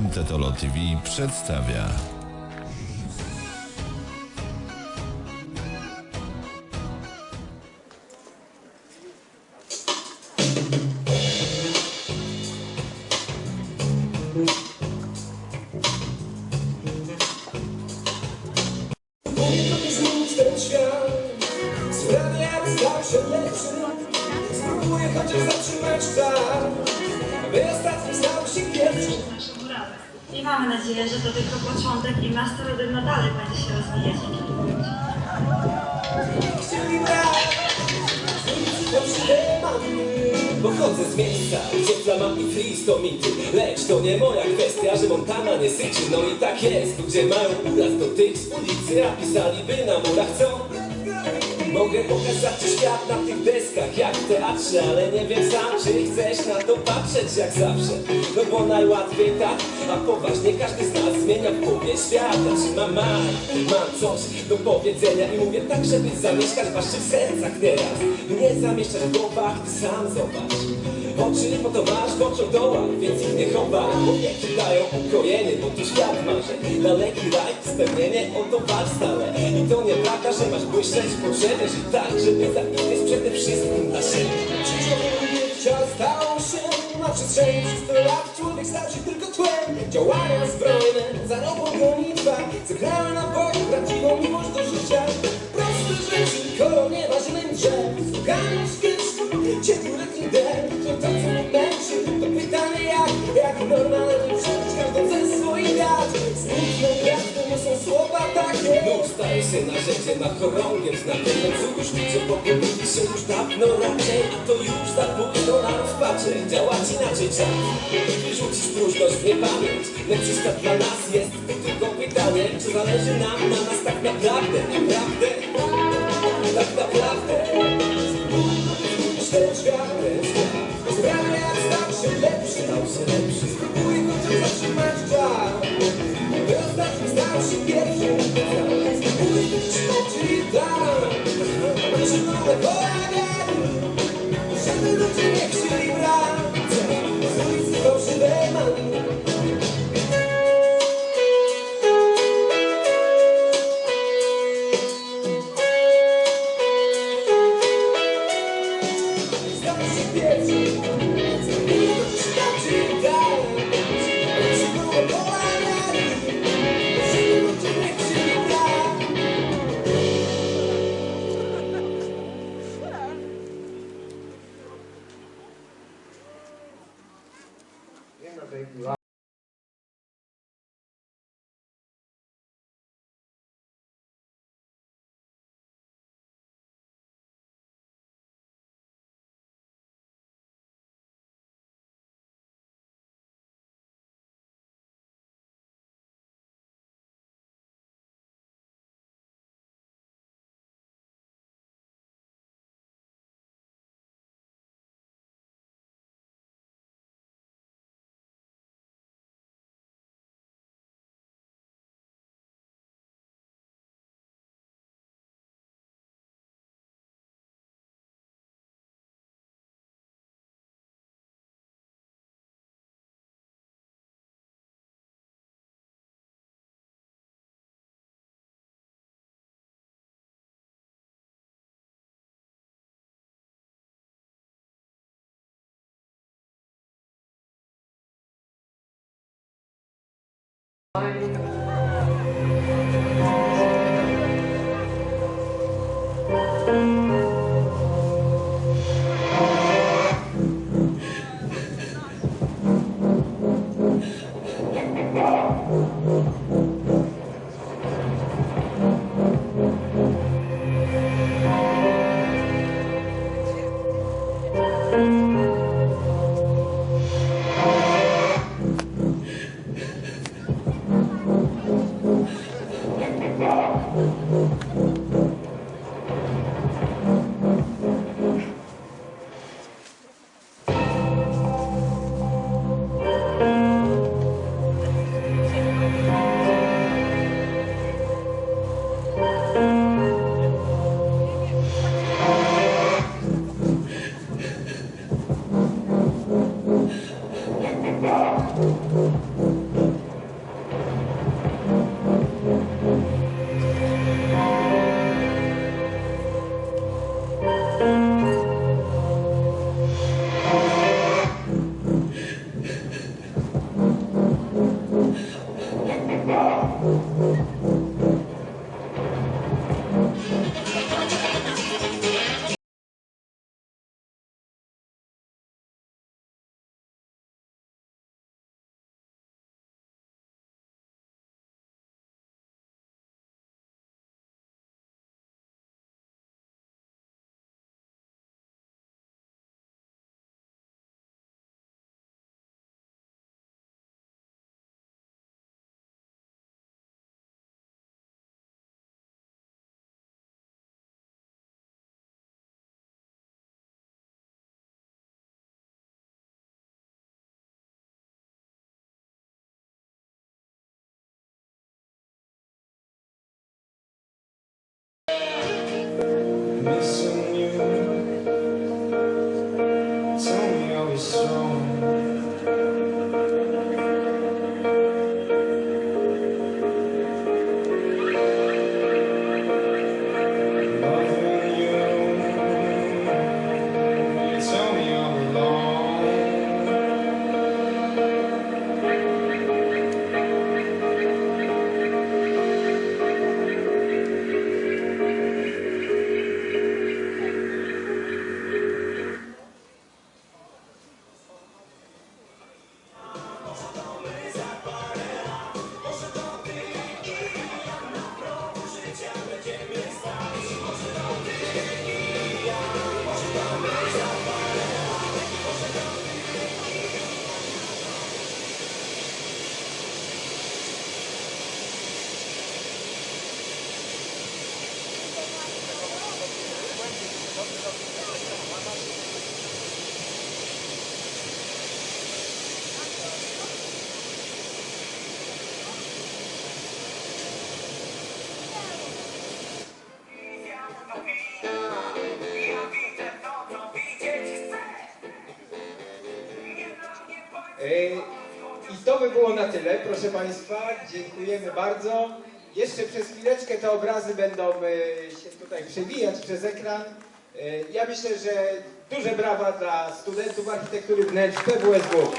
MTTOLO TV przedstawia. Spróbuję chociaż zatrzymać czas. By ostatni stał I mamy nadzieję, że to tylko początek i miasto Rodynno dalej będzie się rozwijać i kierować. Pochodzę z miejsca, gdzie flama i freeze to mity Lecz to nie moja kwestia, że Montana nie syczy No i tak jest, tu gdzie mają uraz do tych z ulicy A pisaliby na murach co? Mogę pokazać ci świat na tych deskach jak w teatrze Ale nie wiem sam, czy chcesz na to patrzeć jak zawsze. No bo najłatwiej tak, a poważnie każdy z nas zmienia w głowie świat Zaczyna mam, mam coś do powiedzenia I mówię tak, żeby zamieszkać w waszych sercach teraz. Nie zamieszczać w głowach, ty sam zobacz. Oczy, bo to masz w doła, więc ich nie chowaj. Powieki dają ukojenie, bo tu świat marzeń Daleki raj, spełnienie, o to walcz stale. I to nieprawda, że masz błyszczeć w Żyć tak, żeby zaistnieć przede wszystkim dla siebie Życiowe życia stało się na przestrzeni. Przez tyle lat Człowiek stał się tylko tłem. Działania zbrojne, za robą gonitwa Zagrały na boku prawdziwą miłość do życia. Proste rzeczy, kolor nieba, zieleń drzew. Słuchanie szkiczki, ciepły letni deszcz To to, co mnie męczy, to pytanie jak Jak normalnie przeżyć każdą ze swoich dat Smutną słowa takie. Nóż staje się narzędziem na chorągiem Znakiem cóż, co pogubiliście się już dawno raczej A to już za późno na rozpacze Działać inaczej czas Wyrzucić próżność w niepamięć. Lecz przykład dla nas jest. Tylko pytanie Czy zależy nam na nas tak naprawdę? Naprawdę. Tak naprawdę Bye. I to by było na tyle, proszę Państwa. Dziękujemy bardzo. Jeszcze przez chwileczkę te obrazy będą e, się tutaj przewijać przez ekran. E, Ja myślę, że duże brawa dla studentów architektury wnętrz PWSW.